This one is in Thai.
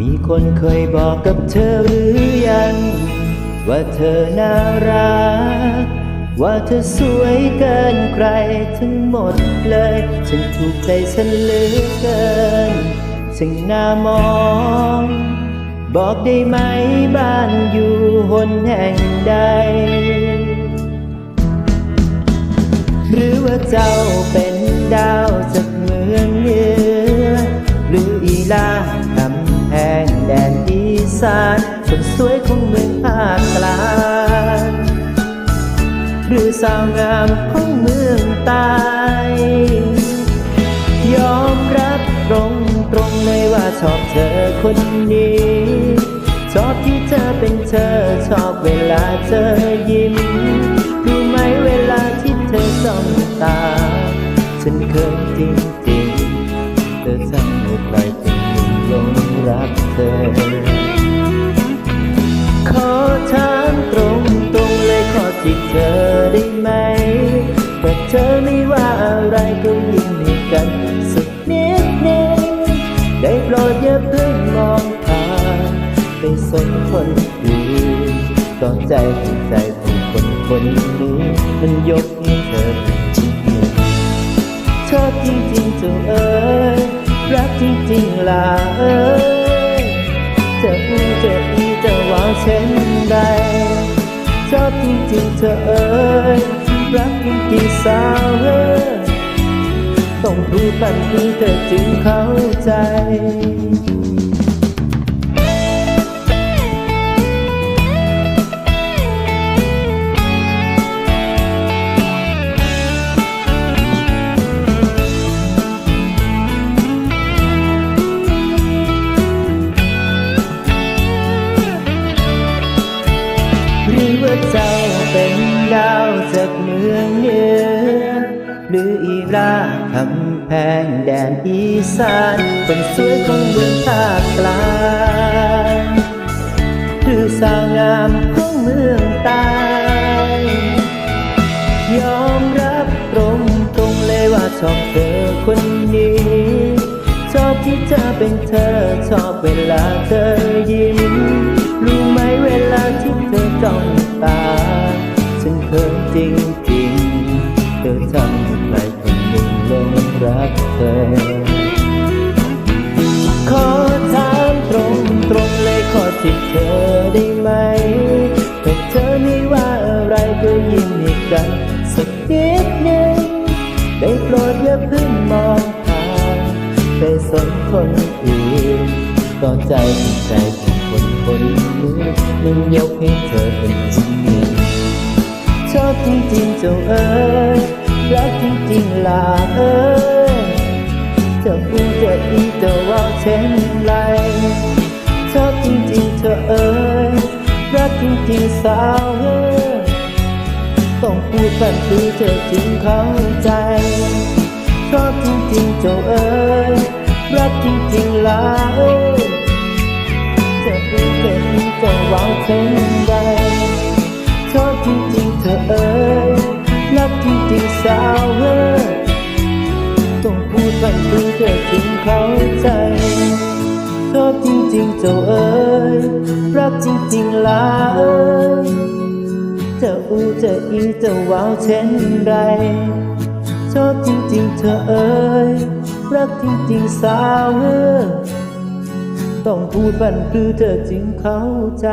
มีคนเคยบอกกับเธอหรือยัง ว่าเธอน่ารัก ว่าเธอสวยเกินใครทั้งหมดเลย ฉันถูกใจฉันเหลือเกินช่างน่ามอง บอกได้ไหมบ้านอยู่หนแห่งใด หรือว่าเจ้าเป็นดาว แดนอีสานคนสวยของเมืองภาคกลางหรือสาวงามของเมืองใต้ยอมรับตรงตรงเลยว่าชอบเธอคนนี้ ชอบที่เธอเป็นเธอชอบเวลาเธอยิ้มรู้ไหมเวลาที่เธอจ้องตา ฉันเคินจริง ได้ไหม แต่เธอไม่ว่าอะไรก็ยิ้มให้กันสักนิดนึงได้โปรดอย่าเพิ่งมองผ่านไปสนคนอื่นต่อใจที่ใจผู้คนคนนี้มันยกให้เธอเป็นที่หนึ่งชอบจริงๆเจ้าเอ๋ยรักจริงๆล่ะเอ๋ยจะอูจะอีจะหวางเช่นใด จริงเธอเอ่ยรักจริงๆสาวเอ้ยต้องรู้ปันคือเธอจึงเข้าใจ ดาวจากเมืองเหนือหรืออีราคำแพงแดนอีสานคนสวยของเมืองภาคกลางหรือสาวงามของเมืองใต้ยอมรับตรงตรงๆเลยว่าชอบเธอคนนี้ ชอบที่เธอเป็นเธอ ชอบเวลาเธอยิ้มรู้ไหมเวลาที่เธอจ้องตา ฉันเคินจริงจริงเธอทำให้ใครคนหนึ่งลงรักเธอ ขอถามตรงตรงเลยขอติดเธอได้ไหมถ้าเธอไม่ว่าอะไรก็ยิ้มให้กันสักนิดหนึ่งได้โปรดอย่าเพิ่งมองผ่านไปสนคนอื่นต่อใจใจของคนคนนี้ยังยกให้เธอเป็นที่หนึ่ง ชอบจริงๆเจ้าเอ๋ยรักจริงๆล่ะเอ๋ยจะพูดจะอีจะว่าเช่นไรชอบจริงๆเธอเอ๋ยรักจริงๆสาวเอ๋ยต้องพูดแบบคือเธอจึงเข้าใจชอบจริงๆเจ้าเอ๋ยรักจริงๆล่ะเอ้ยจะรู้จะดีจะหวังเช่นใด สาวเอ้ยต้องพูดแบบคือเธอจึงเข้าใจชอบจริงๆเจ้าเอ๋ยรักจริงๆล่ะเอ้ยจะอูจะอีจะว้าวเช่นไรชอบจริงๆเธอเอ่ยรักจริงๆสาวเอ้ยต้องพูดบันคือเธอจึงเข้าใจ